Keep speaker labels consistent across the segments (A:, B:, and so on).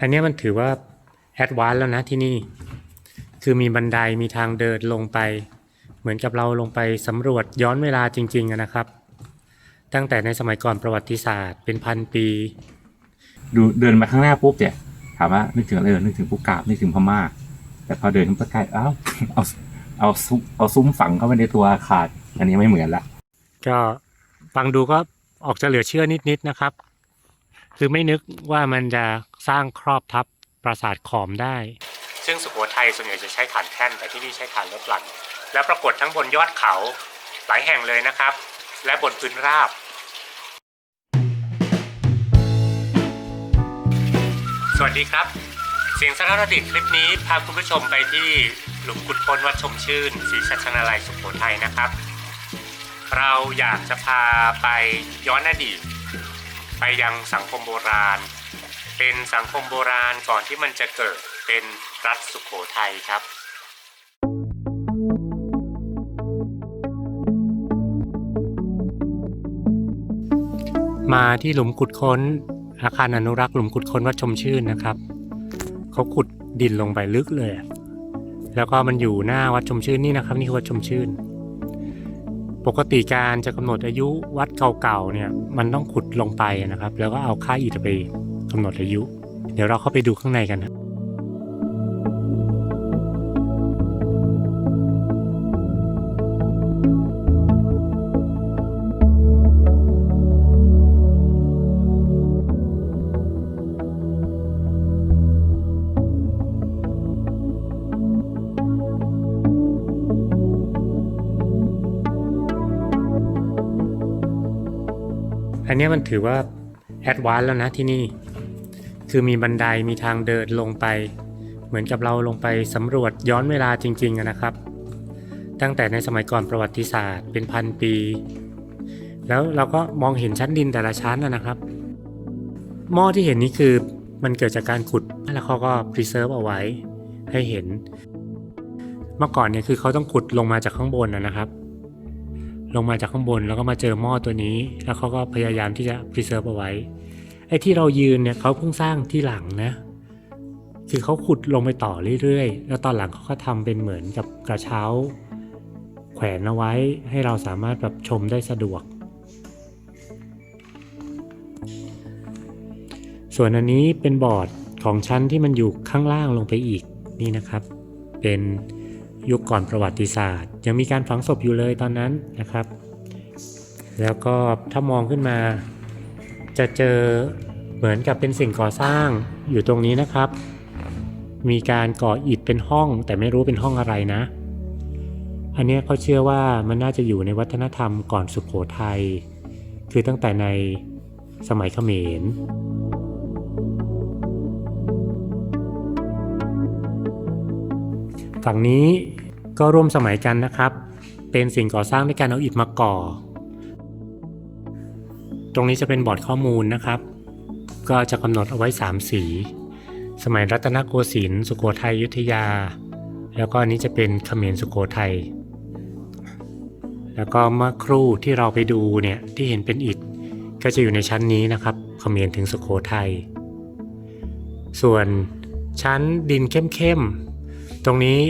A: อันเนี้ยมันถือว่าแอดวานซ์แล้วนะที่นี่ คือมีบันไดมีทางเดินลงไป เหมือนกับเราลงไปสำรวจย้อนเวลาจริงๆอะนะครับ ตั้งแต่ในสมัยก่อนประวัติศาสตร์ เป็นพันปี
B: ดูเดินมาข้างหน้าปุ๊บเนี่ยถามว่านึกถึงอะไรเออนึกถึงผู้กาบนึกถึงพม่า แต่พอเดินขึ้นไปใกล้อ้าวเอาเอาซุ้มเอาซุ้มฝังเข้าไปในตัวอาคารอันนี้ไม่เหมือนละ
A: ก็ฟังดูก็ออกจะเหลือเชื่อนิดๆนะครับ คือไม่นึกว่ามันจะสร้างครอบทับปราสาทขอมได้ ซึ่งสุโขทัยส่วนใหญ่จะใช้ฐานแท่นแต่ที่นี่ใช้ฐานลดหลั่นและปรากฏทั้งบนยอดเขาหลายแห่งเลยนะครับ และบนพื้นราบ สวัสดีครับ เสียงสารดิตคลิปนี้พาคุณผู้ชมไปที่หลุมขุดค้นวัดชมชื่นศรีชัชนาลัยสุโขทัยนะครับ เราอยากจะพาไปย้อนอดีต ไปยังสังคมโบราณ เป็นสังคมโบราณก่อนที่มันจะเกิดเป็นรัฐสุโขทัยครับมาที่หลุมขุดค้นอาคารอนุรักษ์หลุมขุดค้นวัดชมชื่นนะครับเขาขุดดินลงไปลึกเลย แล้วก็มันอยู่หน้าวัดชมชื่นนี่นะครับ นี่คือวัดชมชื่น ปกติการจะกำหนดอายุวัดเก่าๆเนี่ยมันต้องขุดลงไปนะครับ แล้วก็เอาค่าอิฐไปกำหนดอายุ เดี๋ยวเราเข้าไปดูข้างในกันนะ นเนี้ยมันถือว่าแอดวานซ์แล้วนะที่นี่ คือมีบันไดมีทางเดินลงไป เหมือนกับเราลงไปสำรวจย้อนเวลาจริงๆนะครับ ตั้งแต่ในสมัยก่อนประวัติศาสตร์เป็นพันปี แล้วเราก็มองเห็นชั้นดินแต่ละชั้นนะครับ หม้อที่เห็นนี้คือมันเกิดจากการขุดแล้วเขาก็ preserve เอาไว้ให้เห็น เมื่อก่อนเนี่ยคือเขาต้องขุดลงมาจากข้างบนนะครับ ลงมาจากข้างบนแล้วก็มาเจอหม้อตัวนี้ แล้วเขาก็พยายามที่จะ preserve เอาไว้ ไอ้ที่เรายืนเนี่ยเขาเพิ่งสร้างที่หลังนะ คือเขาขุดลงไปต่อเรื่อยๆ แล้วตอนหลังเขาก็ทำเป็นเหมือนกับกระเช้า แขวนเอาไว้ให้เราสามารถแบบชมได้สะดวก ส่วนอันนี้เป็นบอร์ดของชั้นที่มันอยู่ข้างล่างลงไปอีกนี่นะครับ เป็น ยุคก่อนประวัติศาสตร์ ยังมีการฝังศพอยู่เลยตอนนั้นนะครับ แล้วก็ถ้ามองขึ้นมา จะเจอเหมือนกับเป็นสิ่งก่อสร้างอยู่ตรงนี้นะครับ มีการก่ออิฐเป็นห้อง แต่ไม่รู้เป็นห้องอะไรนะ อันนี้เขาเชื่อว่ามันน่าจะอยู่ในวัฒนธรรมก่อนสุขโขทยัยคือตั้งแต่ในสมัยเขมรฝั่งนี้ ก็ร่วมสมัยกันนะครับ เป็นสิ่งก่อสร้างด้วยการเอาอิฐมาก่อ ตรงนี้จะเป็นบอร์ดข้อมูลนะครับ ก็จะกำหนดเอาไว้ 3 สี สมัยรัตนโกสินทร์สุโขทัยยุทธยา แล้วก็อันนี้จะเป็นเขมรสุโขทัยแล้วก็เมื่อครู่ที่เราไปดูเนี่ยที่เห็นเป็นอิฐก็จะอยู่ในชั้นนี้นะครับเขมรถึงสุโขทัยส่วนชั้นดินเข้มๆตรงนี้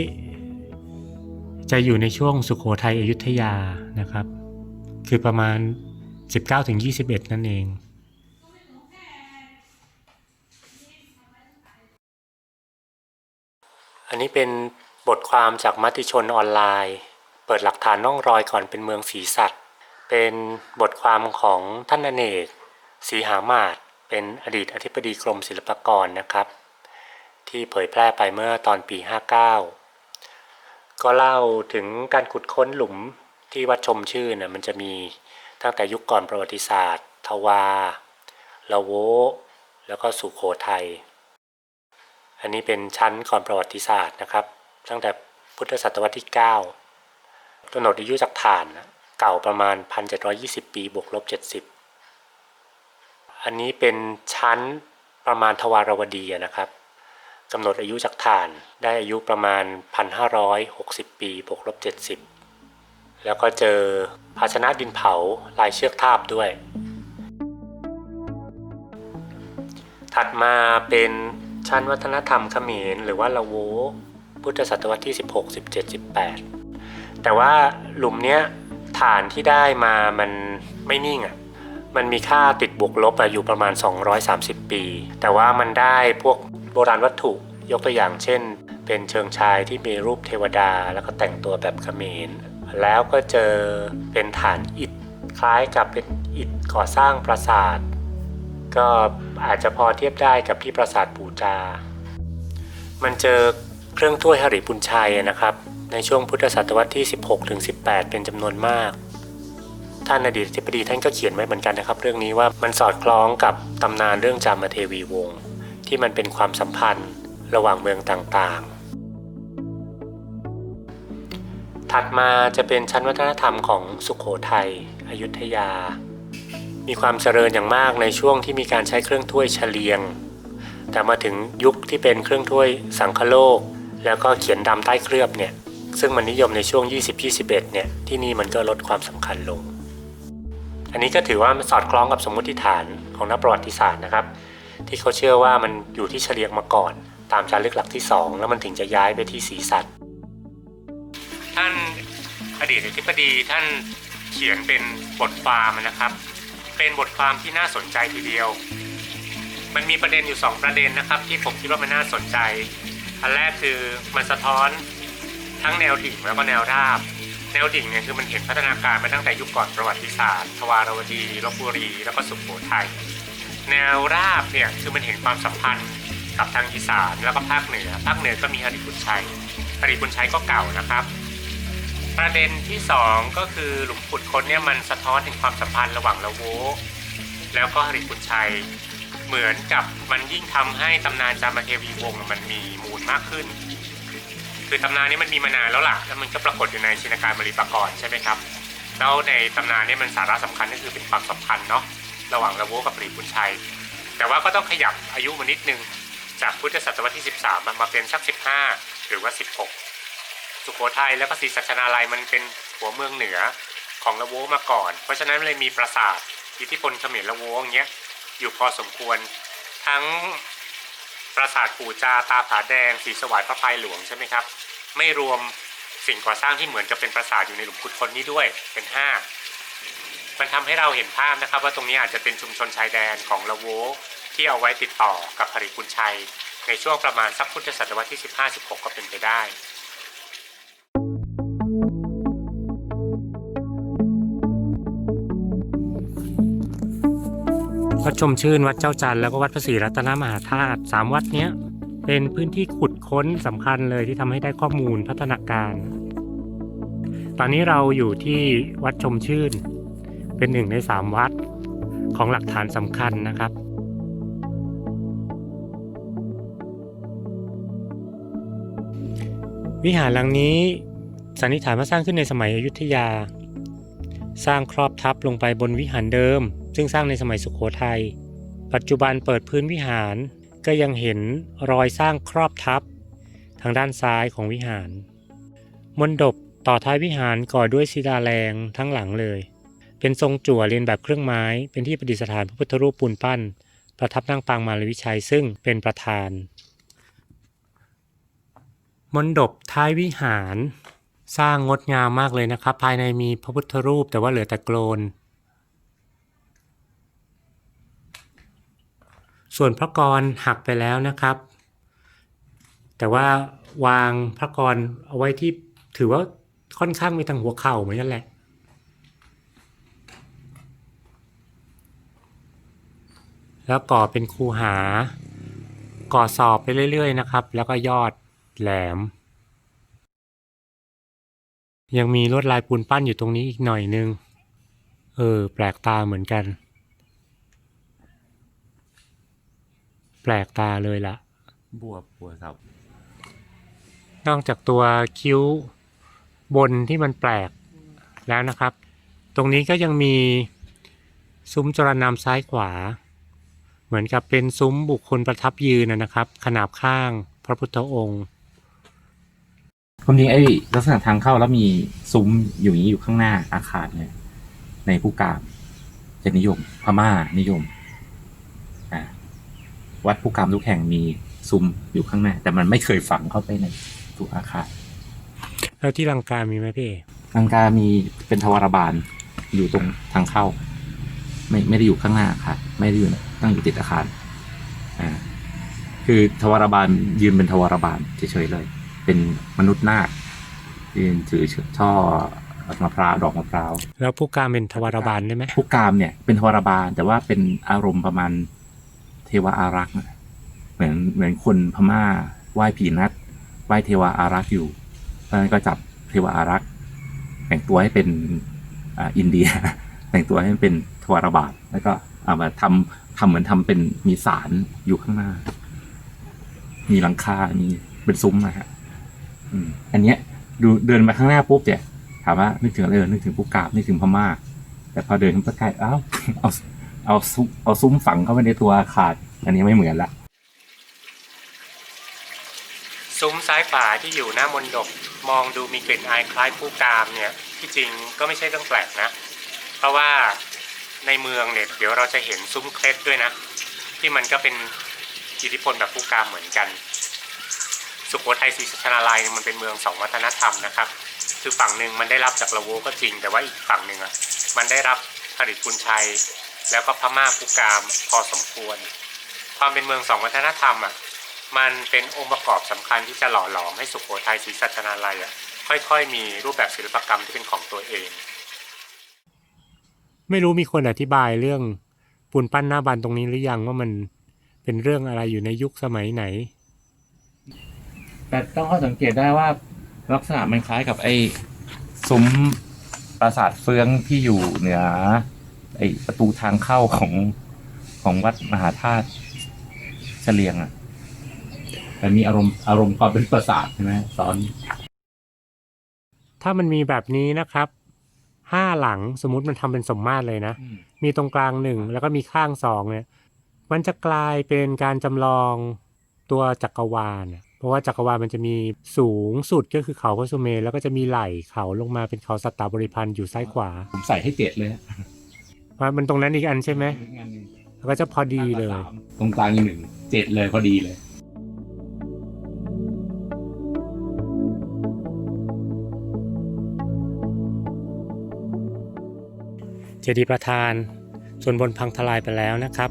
A: จะอยู่ในช่วงสุโขทัยอยุธยานะครับ คือประมาณ 19-21 นั่นเองอันนี้เป็นบทความจากมติชนออนไลน์ เปิดหลักฐานน่องรอยก่อนเป็นเมืองสีสัตว์ เป็นบทความของท่านอเนกศรีหามาศเป็นอดีตอธิบดีกรมศิลปากรนะครับ ที่เผยแพร่ไปเมื่อตอนปี 59 ก็เล่าถึงการขุดค้นหลุมที่วัดชมชื่นน่ะมันจะมีตั้งแต่ยุคก่อนประวัติศาสตร์ ทวาละโว แล้วก็สุโขทัย อันนี้เป็นชั้นก่อนประวัติศาสตร์นะครับ ตั้งแต่พุทธศตวรรษที่9กำหนดอายุจากฐานเก่าประมาณ 1,720 ปีบวกลบ70 อันนี้เป็นชั้นประมาณทวารวดีนะครับ กำหนดอายุจากฐานได้อายุประมาณ 1,560 ปีบวกลบ70 แล้วก็เจอภาชนะดินเผาลายเชือกทาบด้วย ถัดมาเป็นชั้นวัฒนธรรมเขมรหรือว่าละโวพุทธศตวรรษที่ 16 17 18 แต่ว่าหลุมเนี้ยฐานที่ได้มามันไม่นิ่งอะ่ะมันมีค่าติดบวกลบอะอยู่ประมาณ 230 ปี แต่ว่ามันได้พวก โบราณวัตถุยกตัวอย่างเช่น เป็นเชิงชายที่มีรูปเทวดา แล้วก็แต่งตัวแบบเขมร แล้วก็เจอเป็นฐานอิฐคล้ายกับเป็นอิฐก่อสร้างปราสาท ก็อาจจะพอเทียบได้กับที่ปราสาทปูจา มันเจอเครื่องถ้วยหริปุญชัยนะครับ ในช่วงพุทธศตวรรษที่ 16ถึง18 เป็นจำนวนมาก ท่านอดีตอธิบดีท่านก็เขียนไว้เหมือนกันนะครับ เรื่องนี้ว่ามันสอดคล้องกับตำนานเรื่องจามเทวีวงศ์ ที่มันเป็นความสัมพันธ์ระหว่างเมืองต่างๆ ถัดมาจะเป็นชั้นวัฒนธรรมของสุขโขทัยอยุธยา มีความเจริญอย่างมากในช่วงที่มีการใช้เครื่องถ้วยเฉลียง แต่มาถึงยุคที่เป็นเครื่องถ้วยสังคโลก แล้วก็เขียนดำใต้เคลือบเนี่ยซึ่งมันนิยมในช่วง 20-21 เนี่ย ที่นี่มันก็ลดความสำคัญลง อันนี้ก็ถือว่ามันสอดคล้องกับสมมติฐานของนักประวัติศาสตร์นะครับ ที่เขาเชื่อว่ามันอยู่ที่เฉลียงมาก่อน ตามจารึกหลักที่ 2 แล้วมันถึงจะย้ายไปที่ศรีสัตว์ท่านอดีตอธิบดีท่านเขียนเป็นบทความนะครับ เป็นบทความที่น่าสนใจทีเดียว มันมีประเด็นอยู่ 2 ประเด็นนะครับ ที่ผมคิดว่ามันน่าสนใจ อันแรกคือมันสะท้อนทั้งแนวดิ่งแล้วก็แนวราบ แนวดิ่งเนี่ยคือมันเห็นพัฒนาการมาตั้งแต่ยุคก่อนประวัติศาสตร์ ทวารวดีลบบุรี แล้วก็สุโขทัย แนวราบเนี่ยคือมันเห็นความสัมพันธ์กับทางอีสานแล้วก็ภาคเหนือ ภาคเหนือก็มีหริบุญชัยหริบุญชัยก็เก่านะครับ ประเด็นที่สองก็คือหลุมขุดค้นเนี่ยมันสะท้อนถึงความสัมพันธ์ระหว่างละโวแล้วก็หริบุญชัยเหมือนกับมันยิ่งทำให้ตำนานจามเทวีวงศ์มันมีมูลมากขึ้น คือตำนานนี้มันมีมานานแล้วล่ะแล้วมันก็ปรากฏอยู่ในชินการบริปากรใช่ไหมครับแล้วในตำนานนี้มันสาระสำคัญก็คือเป็นความสัมพันธ์เนาะ ระหว่างละโวกับหริบุญชัย แต่ว่าก็ต้องขยับอายุมานิดนึง จากพุทธศตวรรษที่ 13 มาเป็นสัก 15 หรือว่า 16 สุโขทัยแล้วก็ศรีสัชนาลัยมันเป็นหัวเมืองเหนือของละโวมาก่อน เพราะฉะนั้นเลยมีปราสาทอิทธิพลเขมรละโวอย่างเงี้ยอยู่พอสมควรทั้งปราสาทปู่จาตาผาแดงสีสวายพระพายหลวงใช่ไหมครับ ไม่รวมสิ่งก่อสร้างที่เหมือนกับเป็นปราสาทอยู่ในหลุมขุดคนนี้ด้วยเป็นห้า มันทำให้เราเห็นภาพนะครับ ว่าตรงนี้อาจจะเป็นชุมชนชายแดนของละโวที่เอาไว้ติดต่อกับหริบุญชัย ในช่วงประมาณสักพุทธศตวรรษที่ 15-16 ก็เป็นไปได้วัดชมชื่นวัดเจ้าจันทร์แล้วก็วัดพระศรีรัตนมหาธาตุสามวัดเนี้ยเป็นพื้นที่ขุดค้นสำคัญเลยที่ทำให้ได้ข้อมูลพัฒนาการ ตอนนี้เราอยู่ที่วัดชมชื่น เป็นหนึ่งในสามวัดของหลักฐานสำคัญนะครับวิหารหลังนี้สันนิษฐานว่าสร้างขึ้นในสมัยอยุธยา สร้างครอบทับลงไปบนวิหารเดิม ซึ่งสร้างในสมัยสุขโขทยัย ปัจจุบันเปิดพื้นวิหารก็ยังเห็นรอยสร้างครอบทับ ทางด้านซ้ายของวิหารมณฑปต่อท้ายวิหารก่อด้วยศิลาแรงทั้งหลังเลย เป็นทรงจั่วเรียนแบบเครื่องไม้ เป็นที่ประดิษฐานพระพุทธรูปปูนปั้น ประทับนั่งปางมารวิชัยซึ่งเป็นประธาน มณฑปท้ายวิหาร สร้างงดงามมากเลยนะครับ ภายในมีพระพุทธรูปแต่ว่าเหลือแต่โกลน ส่วนพระกรหักไปแล้วนะครับ แต่ว่าวางพระกรเอาไว้ที่ถือว่าค่อนข้างมีทางหัวเข่าเหมือนกันแหละ แล้วก่อเป็นคูหา ก่อสอบไปเรื่อยๆนะครับ แล้วก็ยอดแหลม ยังมีลวดลายปูนปั้นอยู่ตรงนี้อีกหน่อยนึง เออ แปลกตาเหมือนกัน แปลกตาเลยละ
B: บวบบัวครับ
A: นอกจากตัวคิ้วบนที่มันแปลกแล้วนะครับ ตรงนี้ก็ยังมีซุ้มจรนำซ้ายขวา เหมือนกับเป็นซุ้มบุคคลประทับยืนนะนะครับ ขนาบข้างพระพุทธองค์
B: ความจริงไอ้ลักษณะทางเข้าแล้วมีซุ้มอยู่อย่างนี้อยู่ข้างหน้าอาคารเนี่ยในผู้กามจะนิยมพม่านิยมอ่าวัดผู้กามทุกแห่งมีซุ้มอยู่ข้างหน้า แต่มันไม่เคยฝังเข้าไปในตัวอาคาร
A: แล้วที่ลังกามีไหมพี่
B: ลังกามีเป็นทวารบาลอยู่ตรงทางเข้า ไม่ไม่ได้อยู่ข้างหน้าอาค่ะไม่ได้อยู่ตั้งอยู่ติดอาคารอ่าคือทวารบาลยืนเป็นทวารบาลเฉยๆเลย เป็นมนุษย์นาคยืนถือช่อมะพร้าวดอกมะพร้าว
A: แล้วผู้การเป็นทวารบาลได้ไหม
B: ผู้กามเนี่ยเป็นทวารบาลแต่ว่าเป็นอารมณ์ประมาณเทวาอารักษ์อะเหมือนเหมือนคนพม่าไหว้ผีนัดไหว้เทวาอารักษ์อยู่เพราะฉะนั้นก็จับเทวาอารักษ์แต่งตัวให้เป็นอ่าอินเดีย แต่งตัวให้เป็นท วารบาลแล้วก็เอามาทำทำเหมือนทำเป็นมีสารอยู่ข้างหน้า มีหลังคา มีเป็นซุ้มนะฮะอันเนี้ย ดูเดินมาข้างหน้าปุ๊บเนี่ยถามว่านึกถึงอะไรนึกถึงผู้กาบนึกถึงพม่า แต่พอเดินขึ้นไปใกล้อ้าเอาเอาซุ้มเอาซุ้มฝังเข้าไปในตัวอาคารอันนี้ไม่เหมือนละ
A: ซุ้มซ้ายขวาที่อยู่หน้ามนดบมองดูมีกลิ่นอายคล้ายผู้กามเนี่ย ที่จริงก็ไม่ใช่เรื่องแปลกนะ เพราะว่า ในเมืองเนี่ยเดี๋ยวเราจะเห็นซุ้มเคล็ดด้วยนะ ที่มันก็เป็นอิทธิพลแบบผู้กามเหมือนกัน สุโขทัยศรีสัชนาลัยเนี่ยมันเป็นเมืองสองวัฒนธรรมนะครับ คือฝั่งหนึ่งมันได้รับจากละโวก็จริง แต่ว่าอีกฝั่งหนึ่งอะมันได้รับผลิตกุลชัย แล้วก็พม่าผู้กามพอสมควร ความเป็นเมืองสองวัฒนธรรมอะมันเป็นองค์ประกอบสำคัญที่จะหล่อหลอมให้สุโขทัยศรีสัชนาลัยอะค่อยๆ มีรูปแบบศิลปกรรมที่เป็นของตัวเอง ไม่รู้มีคนอธิบายเรื่องปูนปั้นหน้าบานตรงนี้หรือยังว่ามันเป็นเรื่องอะไรอยู่ในยุคสมัยไหน
B: แต่ต้องข้อสังเกตได้ว่าลักษณะมันคล้ายกับไอ้ซุ้มปราสาทเฟืองที่อยู่เหนือไอ้ประตูทางเข้าของของวัดมหาธาตุเฉลียงอะแต่มีอารมณ์อารมณ์ความเป็นปราสาทใช่ไหมซ้อน
A: ถ้ามันมีแบบนี้นะครับ ห้าหลังสมมติมันทำเป็นสมมาตรเลยนะ มีตรงกลางหนึ่งแล้วก็มีข้างสองเนี่ย มันจะกลายเป็นการจำลองตัวจักรวาลน่ะเพราะว่าจักรวาลมันจะมีสูงสุดก็คือเขาพระสุเมรุแล้วก็จะมีไหล่เขาลงมาเป็นเขาสัตตบริพันธ์อยู่ซ้ายขวา
B: ผมใส่ให้เจ็ดเลย
A: ว่ามันตรงนั้นอีกอันใช่ไหมแล้วก็จะพอดีเลย
B: ตรงกลางอีกหนึ่งเจ็ดเลยพอดีเลย
A: เจดีย์ประธาน ส่วนบนพังทลายไปแล้วนะครับ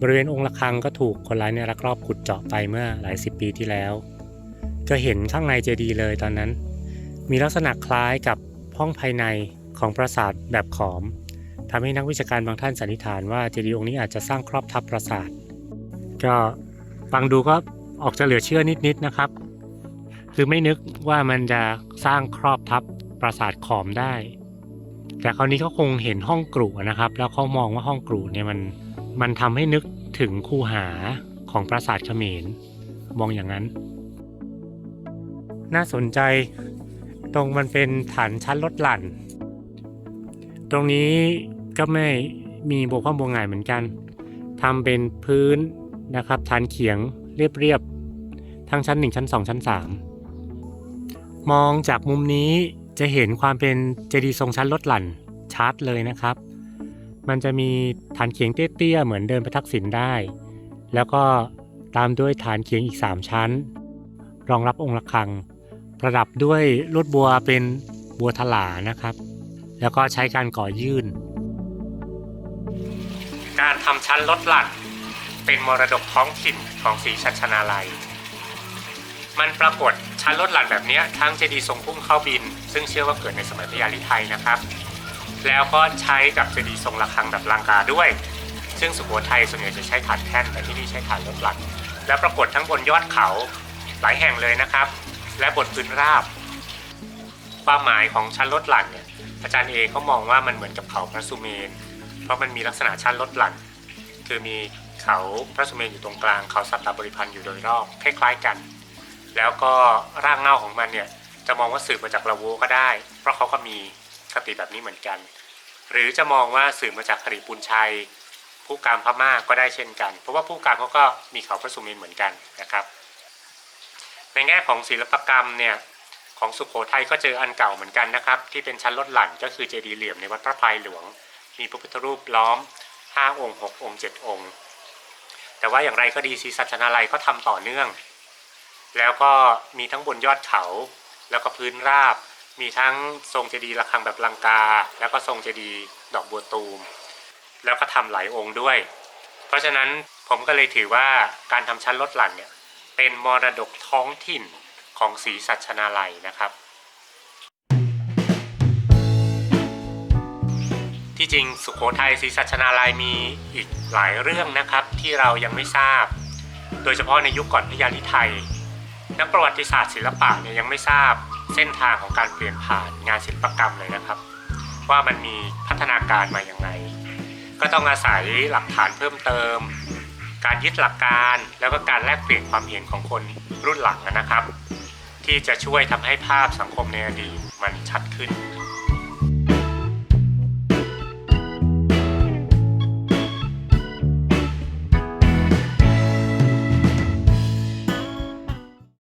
A: บริเวณองค์ระฆังก็ถูกคนร้ายเนี่ยลักลอบขุดเจาะไปเมื่อหลายสิบปีที่แล้ว ก็เห็นข้างในเจดีย์เลยตอนนั้น มีลักษณะคล้ายกับห้องภายในของปราสาทแบบขอมทำให้นักวิชาการบางท่านสันนิษฐานว่าเจดีย์องค์นี้อาจจะสร้างครอบทับปราสาทก็ฟังดูก็ออกจะเหลือเชื่อนิดๆนะครับ คือไม่นึกว่ามันจะสร้างครอบทับปราสาทขอมได้ แต่คราวนี้เขาคงเห็นห้องกรุนะครับ แล้วเขามองว่าห้องกรุเนี่ยมันมันทำให้นึกถึงคูหาของปราสาทเขมรมองอย่างนั้น น่าสนใจตรงมันเป็นฐานชั้นลดหลั่น ตรงนี้ก็ไม่มีโบกพร่องโบงายเหมือนกันทำเป็นพื้นนะครับฐานเขียงเรียบๆทั้งชั้น 1 ชั้น 2 ชั้น 3 มองจากมุมนี้ จะเห็นความเป็นเจดีย์ทรงชั้นลดหลั่นชัดเลยนะครับ มันจะมีฐานเขียงเตี้ยๆเหมือนเดินไปทักษิณได้ แล้วก็ตามด้วยฐานเขียงอีก 3 ชั้น รองรับองค์ระฆัง ประดับด้วยลวดบัวเป็นบัวถลานะครับ แล้วก็ใช้การก่อยื่น การทำชั้นลดหลั่นเป็นมรดกท้องถิ่นของศรีชัชนาลัย มันปรากฏ ชั้นลดหลั่นแบบนี้ทั้งเจดีย์ทรงพุ่มเข้าบิน ซึ่งเชื่อว่าเกิดในสมัยพญาลิไทยนะครับ แล้วก็ใช้กับเจดีย์ทรงระฆังแบบลังกาด้วย ซึ่งสุโขทัยส่วนใหญ่จะใช้ฐานแท่นแต่ที่นี่ใช้ฐานลดหลั่นและปรากฏทั้งบนยอดเขาหลายแห่งเลยนะครับ และบนพื้นราบ ความหมายของชั้นลดหลั่นเนี่ยอาจารย์เอเขามองว่ามันเหมือนกับเขาพระสุเมน เพราะมันมีลักษณะชั้นลดหลั่น คือมีเขาพระสุเมนอยู่ตรงกลาง เขาสัตตบริพันธ์อยู่โดยรอบคล้ายๆกัน แล้วก็ร่างเงาของมันเนี่ยจะมองว่าสืบมาจากละโวก็ได้ เพราะเขาก็มีคติแบบนี้เหมือนกัน หรือจะมองว่าสืบมาจากคริปุญชัย ผู้การพม่าก็ได้เช่นกัน เพราะว่าผู้การเขาก็มีเขาพระสุเมนเหมือนกันนะครับในแง่ของศิลปกรรมเนี่ยของสุขโขทัยก็เจออันเก่าเหมือนกันนะครับ ที่เป็นชั้นลดหลั่นก็คือเจดีย์เหลี่ยมในวัดพระพายหลวง มีพระพุทธรูปล้อม 5 องค์ 6 องค์ 7 องค์ แต่ว่าอย่างไรก็ดีศรีสัชนาลัยก็ทำต่อเนื่อง แล้วก็มีทั้งบนยอดเขา แล้วก็พื้นราบ มีทั้งทรงเจดีย์ระฆังแบบลังกา แล้วก็ทรงเจดีย์ดอกบัวตูม แล้วก็ทำหลายองค์ด้วย เพราะฉะนั้นผมก็เลยถือว่าการทำชั้นลดหลั่นเนี่ยเป็นมรดกท้องถิ่นของศรีสัชนาลัยนะครับ ที่จริงสุโขทัยศรีสัชนาลัยมีอีกหลายเรื่องนะครับที่เรายังไม่ทราบ โดยเฉพาะในยุคก่อนพญาลิไทย นักประวัติศาสตร์ศิลปะเนี่ยยังไม่ทราบเส้นทางของการเปลี่ยนผ่านงานศิลปกรรมเลยนะครับ ว่ามันมีพัฒนาการมาอย่างไร ก็ต้องอาศัยหลักฐานเพิ่มเติม การยึดหลักการแล้วก็การแลกเปลี่ยนความเห็นของคนรุ่นหลังนะครับ ที่จะช่วยทำให้ภาพสังคมในอดีตมันชัดขึ้น